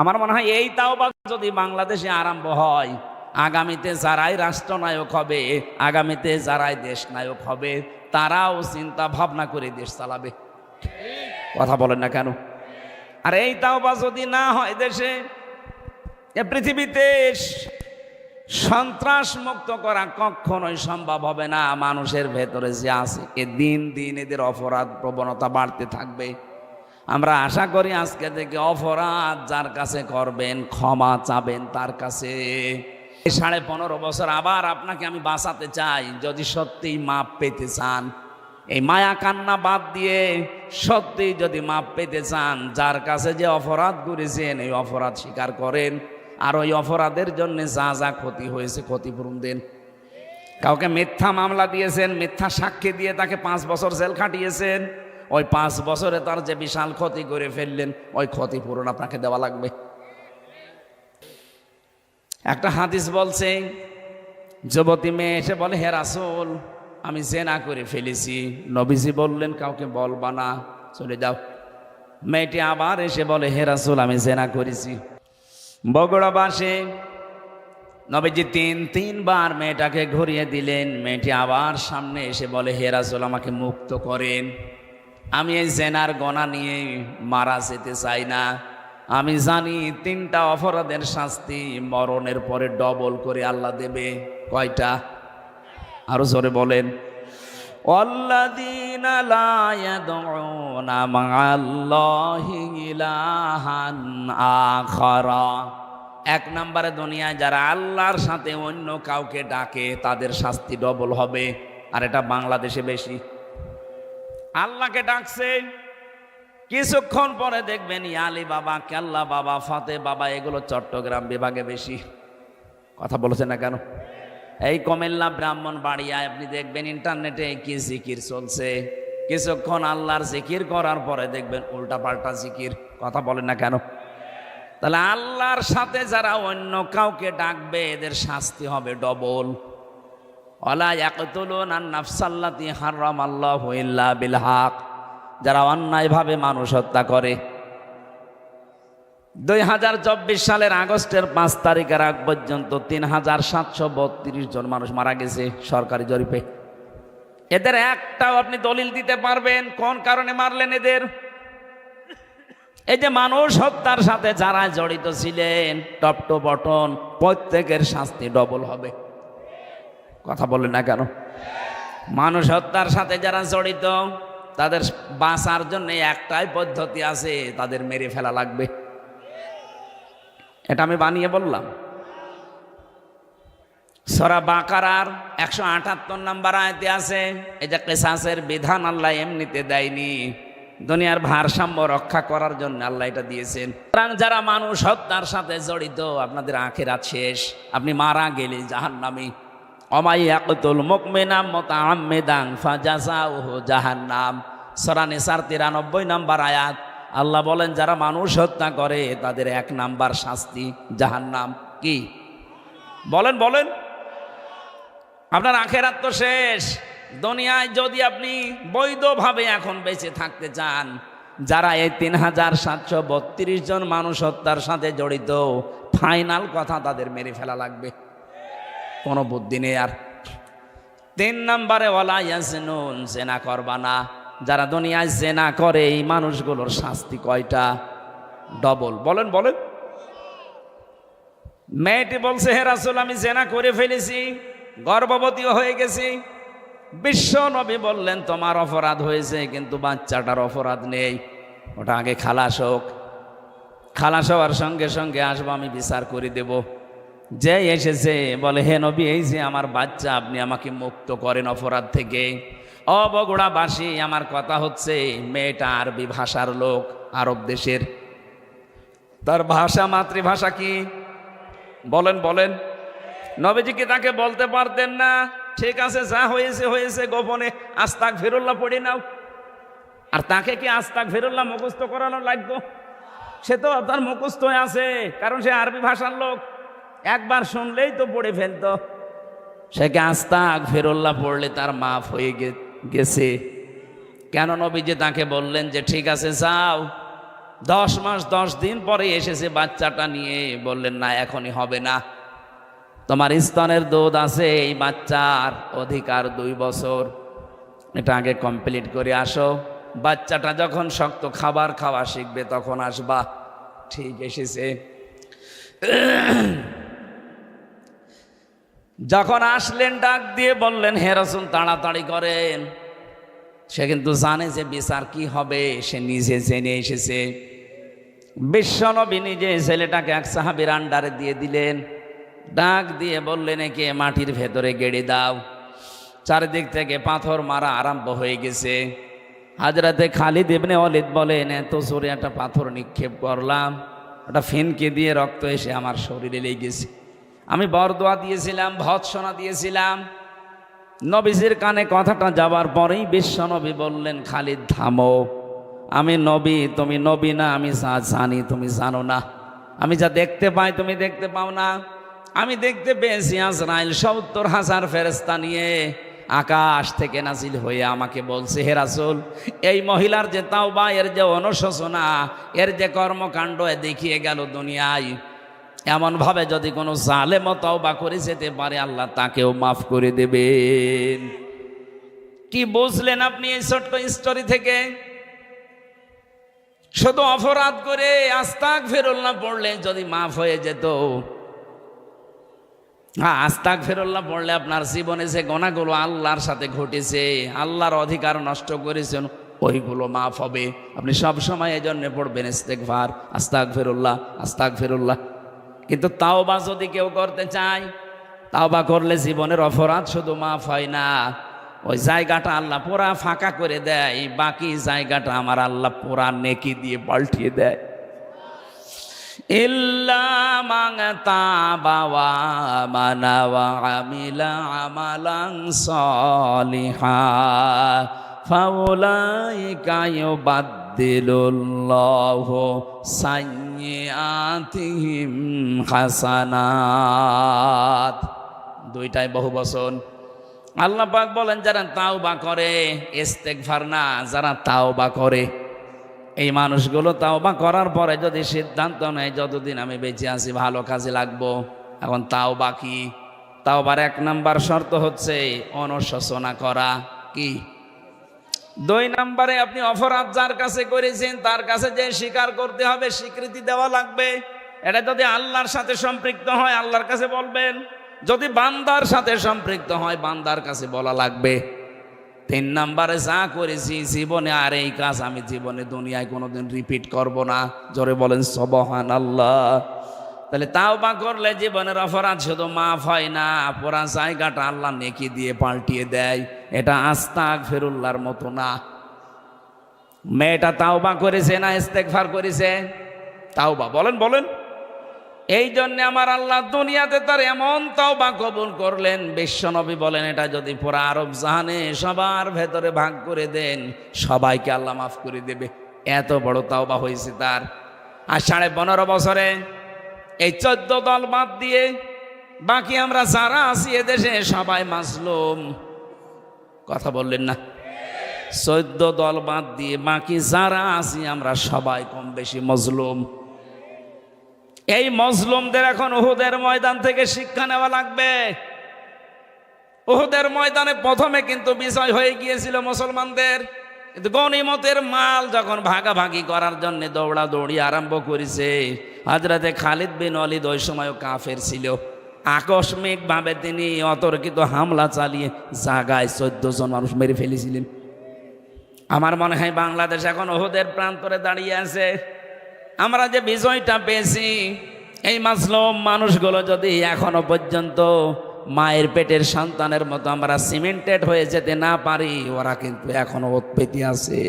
আমার মনে হয় এই তাও বা যদি বাংলাদেশে আরম্ভ হয়, আগামীতে যারাই রাষ্ট্রনায়ক হবে, আগামীতে যারাই দেশ নায়ক হবে, তারাও চিন্তা ভাবনা করে দেশ চালাবে। কথা বলেন না কেন? আর এই তাও বা যদি না হয় দেশে পৃথিবীতে সন্ত্রাস মুক্ত করা কখনোই সম্ভব হবে না। মানুষের ভেতরে যে আছে, এ দিন দিন এদের অপরাধ প্রবণতা বাড়তে থাকবে। আমরা আশা করি আজকে থেকে অপরাধ যার কাছে করবেন, ক্ষমা চাবেন তার কাছে। সাড়ে পনেরো বছর আবার আপনাকে আমি বাঁচাতে চাই, যদি সত্যিই মাপ পেতে চান। এই মায়া কান্না বাদ দিয়ে সত্যি যদি মাপ পেতে চান, যার কাছে যে অপরাধ করেছেন, এই অপরাধ স্বীকার করেন। আর ওই অপরাধের জন্য যা যা ক্ষতি হয়েছে ক্ষতিপূরণ দেন। কাউকে মিথ্যা মামলা দিয়েছেন, মিথ্যা সাক্ষী দিয়ে তাকে পাঁচ বছর জেল খাটিয়েছেন। ওই পাঁচ বছরে তার যে বিশাল ক্ষতি করে ফেললেন, ওই ক্ষতিপূরণ আপনাকে দেওয়া লাগবে। একটা হাদিস বলছে, যুবতী মেয়ে এসে বলে, হে রাসূল, আমি জেনা করে ফেলেছি। নবীজি বললেন, কাউকে বলবা না, চলে যাও। মেয়েটি আবার এসে বলে, হে রাসূল, আমি জেনা করেছি। বগুড়া বাসে নবীজি তিন, তিনবার মেয়েটাকে ঘুরিয়ে দিলেন। মেয়েটি আবার সামনে এসে বলে, হে রাসূল, আমাকে মুক্ত করেন। আমি এই জেনার গণা নিয়ে মারা যেতে চাই না আমি জানি তিনটা অপরাধের শাস্তি মরণের পরে ডবল করে আল্লাহ দেবে কয়টা আরো জোরে বলেন والذين لا يدعون مع الله إلها آخر এক নম্বরে দুনিয়ায় যারা আল্লাহর সাথে অন্য কাউকে ডাকে তাদের শাস্তি ডবল হবে আর এটা বাংলাদেশে বেশি আল্লাহকে ডাকছে। কিছুক্ষণ পরে দেখবেন ইয়ালি বাবা কেল্লা বাবা, ফাতে বাবা, এগুলো চট্টগ্রাম বিভাগে বেশি। কথা বলেছেন না কেন? এই কমেল্লা ব্রাহ্মণ বাড়িয়ায় আপনি দেখবেন, ইন্টারনেটে কি জিকির চলছে। কিছুক্ষণ আল্লাহর জিকির করার পরে দেখবেন উল্টা পাল্টা জিকির। কথা বলেন না কেন? তাহলে আল্লাহর সাথে যারা অন্য কাউকে ডাকবে, এদের শাস্তি হবে ডবল। ওলা ইয়াকতুলুন আন নাফসাল্লাতি হারাম ইল্লা বিল যারা অন্যায়ভাবে মানুষ হত্যা করে। দুই হাজার চব্বিশ সালের আগস্টের পাঁচ তারিখের আগ পর্যন্ত তিন হাজার সাতশো বত্রিশ জন মানুষ মারা গেছে সরকারি জরিপে। এদের একটাও আপনি দলিল দিতে পারবেন, কোন কারণে মারলেন এদের? এই যে মানুষ হত্যার সাথে যারা জড়িত ছিলেন, টপ টু বটন প্রত্যেকের শাস্তি ডবল হবে। কথা বলেন না কেন? মানুষ হত্যার সাথে যারা জড়িত, তাদের বাঁচার জন্য একটাই পদ্ধতি আছে, তাদের মেরে ফেলা লাগবে। এটা আমি বানিয়ে বললাম। সরা বাকারার একশো আটাত্তর নাম্বার আয়তে আছে, এই যে কেসাসের বিধান আল্লাহ এমনিতে দেয়নি। দুনিয়ার ভারসাম্য রক্ষা করার জন্য আল্লাহ এটা দিয়েছেন। সুতরাং যারা মানুষ হত্যার সাথে জড়িত, আপনাদের আখেরাত শেষ। আপনি মারা গেলে জাহান নামি অমাই একতুল মুকমিনাম মোতামেদাং ফাজাসাউহু জাহান্নাম। সরা নিসার তিরানব্বই নাম্বার আয়াত। আল্লাহ বলেন, যারা মানুষ হত্যা করে, তাদের এক নাম্বার শাস্তি জাহান্নাম। কি? বলেন বলেন। আপনার আখেরাত তো শেষ। দুনিয়ায় যদি আপনি বৈধভাবে এখন বেঁচে থাকতে চান, যারা এই তিন হাজার সাতশো বত্রিশ জন মানুষ হত্যার সাথে জড়িত, ফাইনাল কথা তাদের মেরে ফেলা লাগবে। কোনো বুদ্ধি নেই আর। তিন নম্বরে ওলা ইয়াসনুন জেনা করবা না। যারা দুনিয়ায় জেনা করে, এই মানুষগুলোর শাস্তি কয়টা? ডবল। বলেন বলেন। মেয়েটি বলছে, হে রাসুল, আমি জেনা করে ফেলেছি, গর্ভবতীও হয়ে গেছি। বিশ্ব নবী বললেন, তোমার অপরাধ হয়েছে, কিন্তু বাচ্চাটার অপরাধ নেই। ওটা আগে খালাস হোক। খালাস হওয়ার সঙ্গে সঙ্গে আসব, আমি বিচার করে দেব। যে এসেছে, বলে, হে নবী, এই যে আমার বাচ্চা, আপনি আমাকে মুক্ত করেন অপরাধ থেকে। অবগুড়াবাসী, আমার কথা হচ্ছে, মেয়েটা আরবি ভাষার লোক, আরব দেশের। তার ভাষা, মাতৃভাষা কি? বলেন বলেন। নবীজি কি তাকে বলতে পারতেন না? ঠিক আছে, যা হয়েছে হয়েছে, গোপনে আস্তাক ফেরুল্লাহ পড়ে নাও। আর তাকে কি আস্তাক ফেরুল্লাহ মুখস্থ করানো লাগতো সে তো আপনার মুখস্থ আছে, কারণ সে আরবি ভাষার লোক। একবার শুনলেই তো পড়ে ফেলতো। সে কি আস্তাক ফেরুল্লাহ পড়লে তার মাফ হয়ে গেছে। কেন নবীজি তাকে বললেন যে, ঠিক আছে, যাও। দশ মাস, দশ দিন পরে এসেছে বাচ্চাটা নিয়ে। বললেন, না, এখনই হবে না। তোমার স্তনের দুধ আছে, এই বাচ্চার অধিকার দুই বছর। এটা আগে কমপ্লিট করে আসো। বাচ্চাটা যখন শক্ত খাবার খাওয়া শিখবে, তখন আসবা। ঠিক এসেছে। যখন আসলেন, ডাক দিয়ে বললেন, হে রসুন তাড়াতাড়ি করেন। সে কিন্তু জানে যে বিচার কি হবে, সে নিজে জেনে এসেছে। বিশ্বনবী নিজে ছেলেটাকে এক সাহাবির আন্ডারে দিয়ে দিলেন। ডাক দিয়ে বললেন, একে মাটির ভেতরে গেড়ে দাও। চারিদিক থেকে পাথর মারা আরম্ভ হয়ে গেছে। হাজরাতে খালিদ ইবনে অলিদ বলেন, এত জোরে একটা পাথর নিক্ষেপ করলাম। ওটা ফিনকে দিয়ে রক্ত এসে আমার শরীরে লেগেছে। আমি বরদোয়া দিয়েছিলাম, ভৎসনা দিয়েছিলাম। নবীজির কানে কথাটা যাবার পরেই বিশ্বনবী বললেন, খালিদ, থামো। আমি নবী, তুমি নবী না, আমি যা জানি, তুমি জানো না। আমি যা দেখতে পাই, তুমি দেখতে পাও না। আমি দেখতে পেয়েছি আজরাইল সত্তর হাজার ফেরেস্তা নিয়ে আকাশ থেকে নাজিল হয়ে আমাকে বলছে, হে রাসূল, এই মহিলার যে তাও বা এর যে অনুশোচনা, এর যে কর্মকাণ্ড দেখিয়ে গেল দুনিয়ায়। এমনভাবে যদি কোনো জালেমও তওবা করে যেতে পারে, আল্লাহ তাকেও মাফ করে দেবেন। কি বুঝলেন আপনি এই ছোট্ট স্টোরি থেকে? শুধু অপরাধ করে আস্তাক ফেরুল্লাহ পড়লে যদি মাফ হয়ে যেত। হ্যাঁ আস্তাক ফেরুল্লাহ পড়লে আপনার জীবনে যে গোনাগুলো আল্লাহর সাথে ঘটেছে, আল্লাহর অধিকার নষ্ট করেছেন, ওইগুলো মাফ হবে। আপনি সব সময় এই জন্য পড়বেন ইস্তেকভার আস্তাক ফেরুল্লাহ আস্তাক ফেরুল্লাহ কিন্তু তাওবা যদি কেউ করতে চায়, তাওবা করলে জীবনের অপরাধ শুধু মাফ হয় না। ওই জায়গাটা আল্লাহ পুরা ফাঁকা করে দেয়, বাকি জায়গাটা আমার আল্লাহ পুরা নেকি দিয়ে পাল্টিয়ে দেয়। ইল্লা ইউবাদদিলুল্লাহু সাইয়্যাতিহিম হাসানাত দুইটাই বহু বচন। আল্লাহ পাক বলেন, যারা তাওবা করে, ইস্তেগফার না, যারা তাওবা করে, এই মানুষগুলো তাওবা করার পরে যদি সিদ্ধান্ত নেয়, যতদিন আমি বেঁচে আছি, ভালো কাজে লাগবো। এখন তাও বাকি তাওবার এক নাম্বার শর্ত হচ্ছে, অনুশোচনা করা। কি? দুই নম্বরে আপনি অপরাধ যার কাছে করেছেন, তার কাছে যে স্বীকার করতে হবে, স্বীকৃতি দেওয়া লাগবে। এটা যদি আল্লাহর সাথে সম্পৃক্ত হয়, আল্লাহর কাছে বলবেন। যদি বান্দার সাথে সম্পৃক্ত হয়, বান্দার কাছে বলা লাগবে। তিন নম্বরে যা করেছি, জীবনে আর এই কাজ আমি জীবনে, দুনিয়ায় কোনোদিন রিপিট করব না। জোরে বলেন সবহান আল্লাহ তাহলে তাও বা করলে জীবনের অপরাধ শুধু মাফ হয় না, পুরা জায়গাটা আল্লাহ নেকি দিয়ে পাল্টিয়ে দেয়। এটা আস্তাক ফেরুল্লার মতো না। মেয়েটা তাওবা করেছে না ইস্তেকফার করেছে? তাওবা বলেন বলেন। এই জন্যে আমার আল্লাহ দুনিয়াতে তার এমন তাওবা কবুল করলেন, বিশ্বনবী বলেন, এটা যদি পুরা আরব জাহানে সবার ভেতরে ভাগ করে দেন, সবাইকে আল্লাহ মাফ করে দেবে। এত বড় তাওবা হয়েছে তার। আর সাড়ে পনেরো বছরে এই চোদ্দ দল বাদ দিয়ে বাকি আমরা যারা আছি এদেশে সবাই মাসলুম কথা বললেন না? চোদ্দ দল বাদ দিয়ে বাকি যারা আছি আমরা সবাই কম বেশি মজলুম। এই মজলুমদের এখন উহুদের ময়দান থেকে শিক্ষা নেওয়া লাগবে। উহুদের ময়দানে প্রথমে কিন্তু বিষয় হয়ে গিয়েছিল মুসলমানদের। কিন্তু গনিমতের মাল যখন ভাগাভাগি করার জন্য দৌড়া দৌড়ি আরম্ভ করেছে হাজরাতে খালিদ বিন অলিদ ওই সময়ও কাফের ছিল। আকস্মিকভাবে তিনি অতর্কিত হামলা চালিয়ে জাগায় চোদ্দ জন মানুষ মেরে ফেলেছিলেন। আমার মনে হয় বাংলাদেশ এখন ওহুদের প্রান্তরে দাঁড়িয়ে আছে। আমরা যে বিজয়টা পেয়েছি, এই মাসলম মানুষগুলো যদি এখনও পর্যন্ত মায়ের পেটের সন্তানের মতো আমরা সিমেন্টেড হয়ে যেতে না পারি, ওরা কিন্তু এখনও উৎপেতি আছে।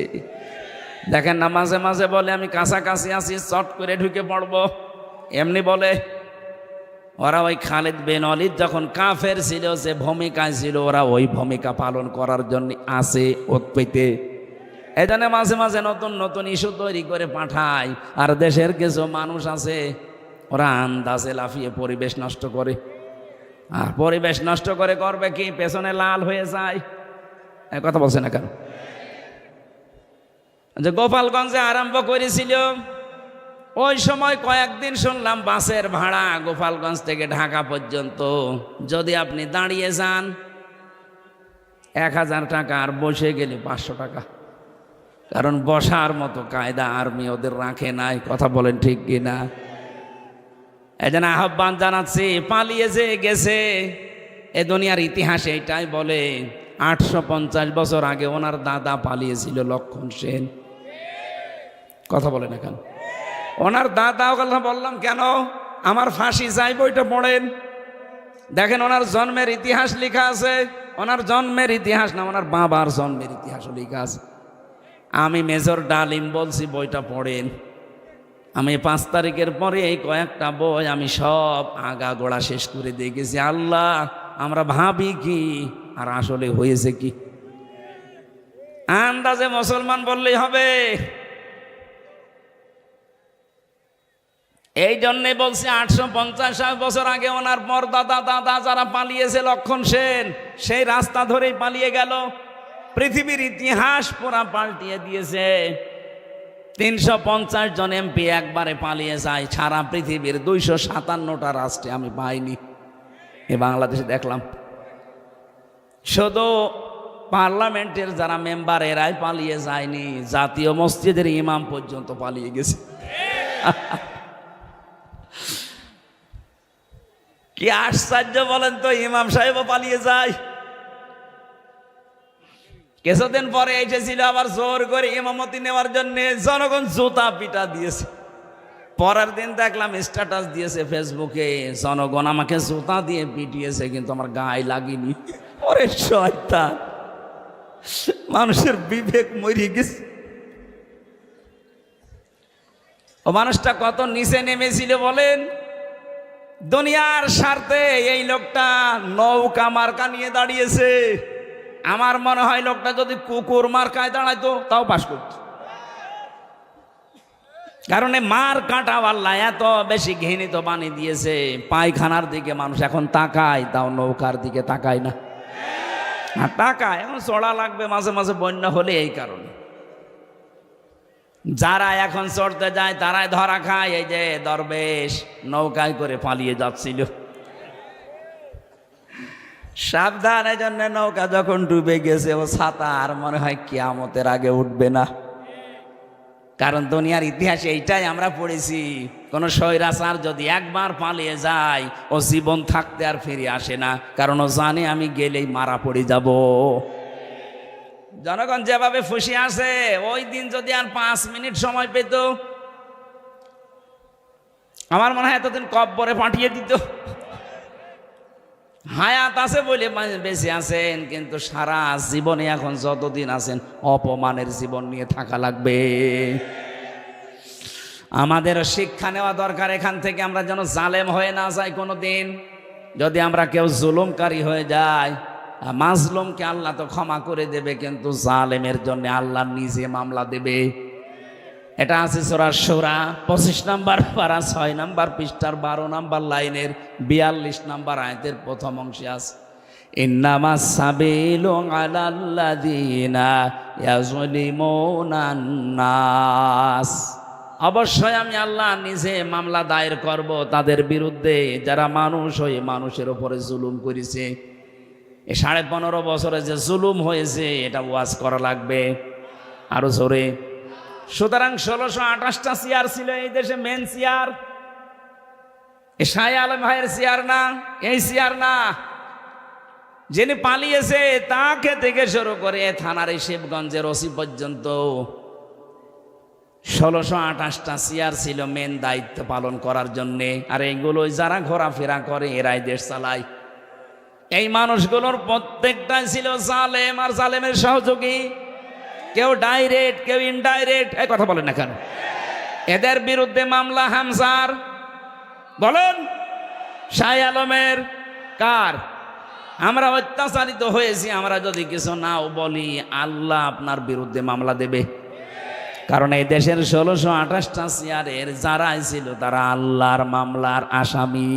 দেখেন না, মাঝে মাঝে বলে, আমি কাছাকাছি আছি, চট করে ঢুকে পড়ব। এমনি বলে, ওরা ওই খালিদ বিন অলিদ যখন কাফের ছিল যে ভূমিকায় ছিল, ওরা ওই ভূমিকা পালন করার জন্য আসে উৎপেতে এখানে মাঝে মাঝে নতুন নতুন ইস্যু তৈরি করে পাঠায়। আর দেশের কিছু মানুষ আছে, ওরা আন্দাজে লাফিয়ে পরিবেশ নষ্ট করে। আর পরিবেশ নষ্ট করে করবে কি? পেছনে লাল হয়ে যায়। কথা বলছে না কেন? যে গোপালগঞ্জে আরম্ভ করেছিল, ওই সময় কয়েকদিন শুনলাম বাসের ভাড়া গোপালগঞ্জ থেকে ঢাকা পর্যন্ত। যদি আপনি দাঁড়িয়ে যান, এক হাজার টাকা আর বসে গেলে পাঁচশো টাকা। কারণ বসার মতো কায়দা আর্মি ওদের রাখে নাই, কথা বলেন ঠিক কিনা? এই জন্য আহ্বান জানাচ্ছি, পালিয়ে যে গেছে, এ দুনিয়ার ইতিহাসে এটাই বলে, আটশো পঞ্চাশ বছর আগে ওনার দাদা পালিয়েছিল লক্ষণ সেন। কথা বলেন এখন ওনার দাদাও কথা বললাম, কেন? আমার ফাঁসি চাই বইটা পড়েন। দেখেন, ওনার জন্মের ইতিহাস লেখা আছে। ওনার জন্মের ইতিহাস না, ওনার বাবার জন্মের ইতিহাস লেখা আছে। আমি মেজর ডালিম বলছি, বইটা পড়েন। আমি পাঁচ তারিখের পরে এই কয়েকটা বই আমি সব আগা গোড়া শেষ করে দিয়ে গেছি। আল্লাহ, আমরা ভাবি কি আর আসলে হয়েছে কি? আন্দাজে মুসলমান বললেই হবে। এই জন্যে বলছি আটশো পঞ্চাশ বছর আগে ওনার পর দাদা দাদা যারা পালিয়েছে লক্ষণ সেন, সেই রাস্তা ধরেই পালিয়ে গেল। পৃথিবীর ইতিহাস পুরা পাল্টিয়ে দিয়েছে। তিনশো পঞ্চাশ জন এমপি একবারে পালিয়ে যায়, সারা পৃথিবীর দুইশো সাতান্নটা রাষ্ট্রে আমি পাইনি। এ বাংলাদেশে দেখলাম। শুধু পার্লামেন্টের যারা মেম্বার, এরাই পালিয়ে যায়নি, জাতীয় মসজিদের ইমাম পর্যন্ত পালিয়ে গেছে। কি আশ্চর্য বলেন তো, ইমাম সাহেবও পালিয়ে যায়। কিছুদিন পরে এসেছিল আবার জোর করে ইমামতি নেওয়ার জন্য জনগণ জুতা পিটা দিয়েছে। পরের দিন দেখলাম স্ট্যাটাস দিয়েছে ফেসবুকে জনগণ আমাকে জুতা দিয়ে পিটিয়েছে, কিন্তু আমার গায়ে লাগেনি। ওরে শয়তান, মানুষের বিবেক মরিয়ে গেছে। ও মানুষটা কত নিচে নেমেছিল বলেন? দুনিয়ার স্বার্থে এই লোকটা নৌকা মার্কা নিয়ে দাঁড়িয়েছে। আমার মনে হয় লোকটা যদি কুকুর মার্কায় দাঁড়াইতো, তাও পাশ করত। কারণ মার কাটা আল্লাহ এত বেশি ঘৃণিত বানিয়ে দিয়েছে, পায়খানার দিকে মানুষ এখন তাকায়, তাও নৌকার দিকে তাকায় না। আর টাকা এখন চড়া লাগবে, মাঝে মাঝে বন্যা হলে এই কারণে। যারা এখন চড়তে যায়, তারাই ধরা খায়। এই যে দরবেশ নৌকায় করে পালিয়ে যাচ্ছিল। সাবধান, এই জন্য নৌকা যখন ডুবে গেছে, ও ছাতা আর মনে হয় কিয়ামতের আগে উঠবে না। কারণ দুনিয়ার ইতিহাসে এইটাই আমরা পড়েছি, কোন স্বৈরাচার যদি একবার পালিয়ে যায়, ও জীবন থাকতে আর ফিরে আসে না। কারণ ও জানে আমি গেলেই মারা পড়ে যাব। জনগণ যেভাবে ফুসি আসে ওই দিন যদি আর পাঁচ মিনিট সময় পেত, আমার মনে হয় এতদিন কব্বরে পাঠিয়ে দিত। হায়াত আছে বলে বেঁচে আছেন, কিন্তু সারা জীবনে এখন যতদিন আছেন, অপমানের জীবন নিয়ে থাকা লাগবে। আমাদের শিক্ষা নেওয়া দরকার, এখান থেকে আমরা যেন জালেম হয়ে না যাই কোনো দিন যদি আমরা কেউ জুলুমকারী হয়ে যায় মাজলুমকে আল্লাহ তো ক্ষমা করে দেবে, কিন্তু জালেমের জন্য আল্লাহ নিজে মামলা দেবে। এটা আছে সোরা সোরা, পঁচিশ নাম্বার পারা, ছয় নাম্বার পৃষ্ঠার, বারো নাম্বার লাইনের, বিয়াল্লিশ নাম্বার আয়তের প্রথম অংশে আছে। ইন্নামা অবশ্যই আমি আল্লাহ নিজে মামলা দায়ের করব তাদের বিরুদ্ধে, যারা মানুষ হয়ে মানুষের উপরে জুলুম করেছে। এই সাড়ে পনেরো বছরে যে জুলুম হয়েছে, এটা ওয়াজ করা লাগবে। আরও জোরে। সুতরাং ষোলোশো আঠাশটা চেয়ার ছিল এই দেশে মেন চেয়ার। এ শাহ আলম ভাইয়ের চেয়ার না? এই চেয়ার না। যিনি পালিয়েছে, তাকে থেকে শুরু করে থানার এই শিবগঞ্জের ওসি পর্যন্ত ষোলোশো আঠাশটা চেয়ার ছিল মেন দায়িত্ব পালন করার জন্যে। আর এইগুলোই যারা ঘোরাফেরা করে, এরাই দেশ চালায়। এই মানুষগুলোর প্রত্যেকটাই ছিল জালেম আর জালেমের সহযোগী। কেউ ডাইরেক্ট কেউ ইনডাইরেক্ট এই কথা বলেন না কেন? এদের বিরুদ্ধে মামলা হামসার বলেন, শাহ আলমের কার? আমরা অত্যাচারিত হয়েছি, আমরা যদি কিছু নাও বলি, আল্লাহ আপনার বিরুদ্ধে মামলা দেবে। কারণ এই দেশের ষোলোশো আঠাশটা চেয়ারের যারাই ছিল, তারা আল্লাহর মামলার আসামি।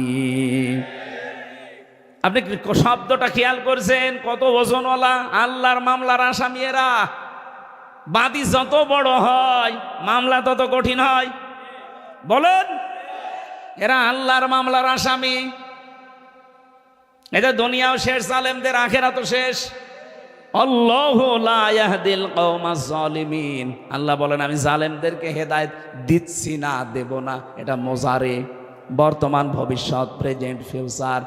আপনি শব্দটা খেয়াল করছেন? কত ওজনওয়ালা? আল্লাহর মামলার আসামি এরা বাদী যত বড় হয়, মামলা তত কঠিন হয়। বলেন, এরা আল্লাহর মামলার আসামি। এদের দুনিয়াও শেষ জালেমদের আখেরা তো শেষ আল্লাহ বলেন, আমি জালেমদেরকে হেদায়েত দিচ্ছি না, দেব না। এটা মোজারে। বর্তমান ভবিষ্যৎ, প্রেজেন্ট, ফিউচার।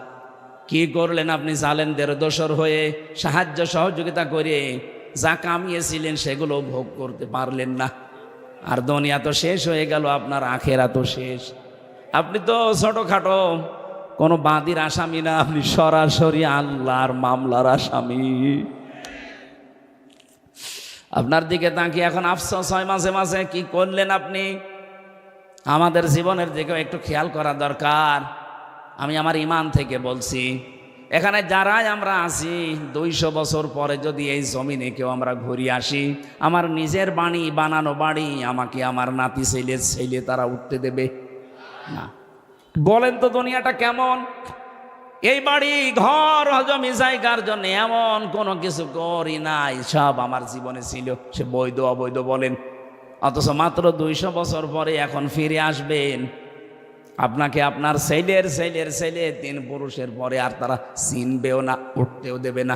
কি করলেন আপনি জালেমদের দোসর হয়ে? সাহায্য সহযোগিতা করে যা কামিয়েছিলেন সেগুলো ভোগ করতে পারলেন না। আর দুনিয়া তো শেষ হয়ে গেল, আপনার আখেরা তো শেষ। আপনি তো ছোটখাটো কোনো বাদির আসামি না, আপনি সরাসরি আল্লাহর মামলার আসামি। আপনার দিকে তাকিয়ে এখন আফসোস হয় মাঝে মাঝে, কি করলেন আপনি? আমাদের জীবনের দিকেও একটু খেয়াল করা দরকার। আমি আমার ইমান থেকে বলছি, এখানে যারাই আমরা আসি দুইশো বছর পরে যদি এই জমিনে কেউ আমরা ঘুরে আসি, আমার নিজের বাড়ি বানানো বাড়ি আমাকে আমার নাতি ছেলে ছেলে তারা উঠতে দেবে। না। বলেন তো দুনিয়াটা কেমন? এই বাড়ি, ঘর, হজমি জায়গার জন্য এমন কোনো কিছু করি নাই, সব আমার জীবনে ছিল। সে বৈধ, অবৈধ বলেন। অথচ মাত্র দুইশো বছর পরে এখন ফিরে আসবেন। আপনাকে আপনার ছেলের ছেলের ছেলে তিন পুরুষের পরে আর তারা চিনবেও না, উঠতেও দেবে না।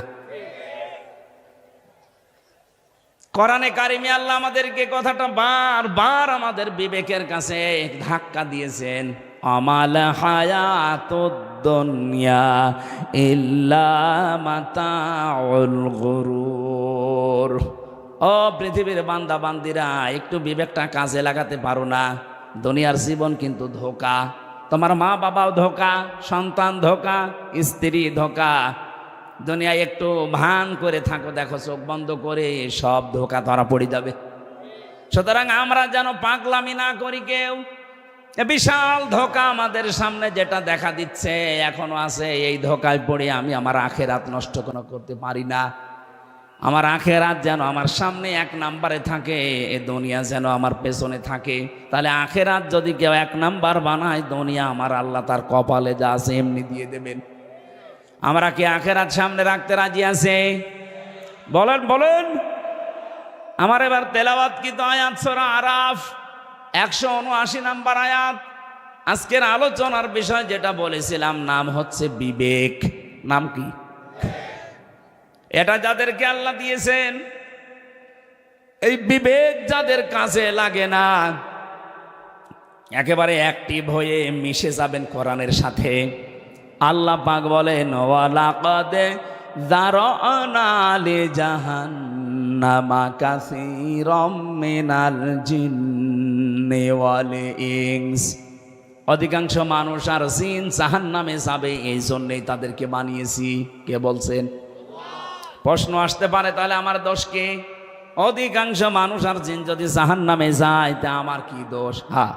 কোরআনে কারিমে আল্লাহ আমাদেরকে কথাটা বার বার আমাদের বিবেকের কাছে ধাক্কা দিয়েছেন। আমাল হায়াত ইল্লা ও পৃথিবীর বান্দা বান্দিরা একটু বিবেকটা কাজে লাগাতে পারো না। দুনিয়ার জীবন কিন্তু ধোকা। তোমার মা বাবাও ধোকা, সন্তান ধোকা, স্ত্রী ধোকা। দুনিয়ায় একটু ভান করে থাকো, দেখো চোখ বন্ধ করে সব ধোকা ধরা পড়ে যাবে। সুতরাং আমরা যেন পাগলামি না করি কেউ। বিশাল ধোকা আমাদের সামনে যেটা দেখা দিচ্ছে, এখনও আছে, এই ধোকায় পড়ে আমি আমার আখেরাত নষ্ট কোনো করতে পারি না। আমার আখেরাত যেন আমার সামনে এক নাম্বারে থাকে, এ দুনিয়া যেন আমার পেছনে থাকে। তাহলে আখেরাত যদি কেউ এক নাম্বার বানায়, দুনিয়া আমার আল্লাহ তার কপালে যা আছে এমনি দিয়ে দেবেন। আমরা কি আখেরাত সামনে রাখতে রাজি আছে? বলেন বলেন। আমার এবার তেলাওয়াত কি তো আয়াত, সোরা আরাফ, একশো উনআশি নাম্বার আয়াত। আজকের আলোচনার বিষয় যেটা বলেছিলাম, নাম হচ্ছে বিবেক। নাম কি? এটা যাদেরকে আল্লাহ দিয়েছেন, এই বিবেক যাদের কাছে লাগে না, একেবারে অ্যাক্টিভ হয়ে মিশে যাবেন কোরআনের সাথে। আল্লাহ পাক জারনালে জাহান্নামা অধিকাংশ মানুষ আর জিন জাহান্নামে যাবে, এই জন্যই তাদেরকে বানিয়েছি। কে বলছেন? প্রশ্ন আসতে পারে, তাহলে আমার দোষ কি? অধিকাংশ মানুষ আর জিন যদি জাহান নামে যায়, তা আমার কি দোষ? হা।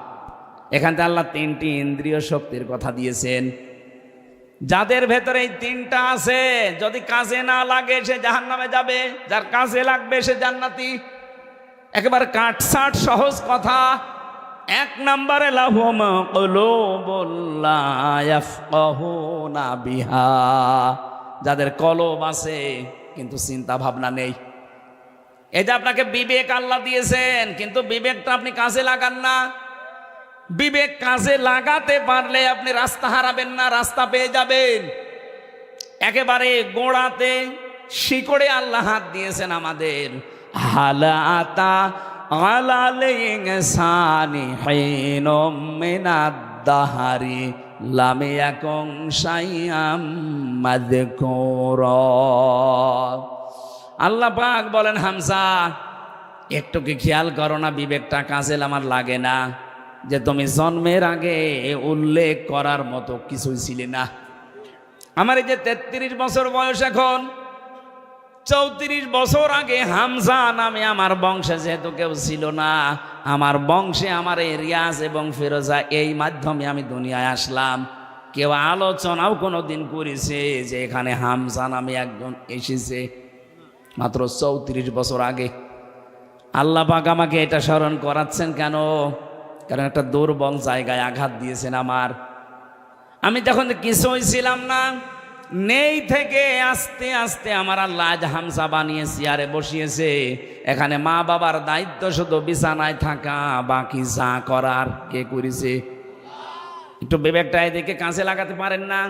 এখান আল্লাহ তিনটি ইন্দ্রিয় শক্তির কথা দিয়েছেন। যাদের ভেতরে এই তিনটা আছে, যদি কাজে না লাগে, সে জাহান নামে যাবে। যার কাজে লাগবে, সে জান্নাতি। একেবারে কাটসাট সহজ কথা। এক নম্বরে বিহা। যাদের কলব আছে কিন্তু চিন্তা ভাবনা নেই। এই যে আপনাকে বিবেক আল্লাহ দিয়েছেন, কিন্তু বিবেকটা আপনি কাজে লাগান না। বিবেক কাজে লাগাতে পারলে আপনি রাস্তা হারাবেন না, রাস্তা পেয়ে যাবেন। একেবারে গোড়াতে শিকড়ে আল্লাহ হাত দিয়েছেন আমাদের। হালাতা আলালে দাহারি। লামে একং সাইয়াম আল্লাহ পাক বলেন হামসা একটু কি খেয়াল করো না, বিবেকটা কাজে আমার লাগে না, যে তুমি জন্মের আগে উল্লেখ করার মতো কিছুই ছিলে না। আমার এই যে তেত্রিশ বছর বয়স এখন চৌত্রিশ বছর আগে হামজা নামে আমার বংশে যেহেতু কেউ ছিল না, আমার বংশে, আমার এই রিয়াজ এবং ফিরোজা এই মাধ্যমে আমি দুনিয়ায় আসলাম। কেউ আলোচনাও কোনো দিন করেছে যে এখানে হামজা নামে একজন এসেছে। মাত্র চৌত্রিশ বছর আগে। আল্লাহ পাক আমাকে এটা স্মরণ করাচ্ছেন কেন? কারণ একটা দুর্বল জায়গায় আঘাত দিয়েছেন আমার। আমি তখন কিছুই ছিলাম না। নেই থেকে আস্তে আস্তে আমার আল্লাহ আজ হামসা বানিয়ে চেয়ারে বসিয়েছে। এখানে মা বাবার দায়িত্ব শুধু বিছানায় থাকা, বাকি যা করার কে করেছে? একটু বিবেকটা এদিকে কাছে লাগাতে পারেন না?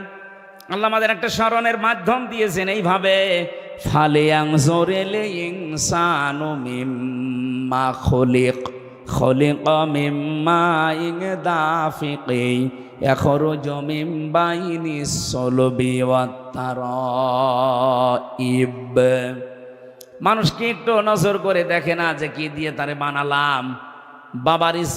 আল্লাহ আমাদের একটা স্মরণের মাধ্যম দিয়েছেন এইভাবে, ফালে আংজরেলে ইনসানু মিম্মা খলিক খলিক মিম্মা ইং দাফিকি يخرج من بين الصلب والترائب মানুষকে একটু নজর করে দেখে না যে কি দিয়ে তারে বানালাম বাবার ইস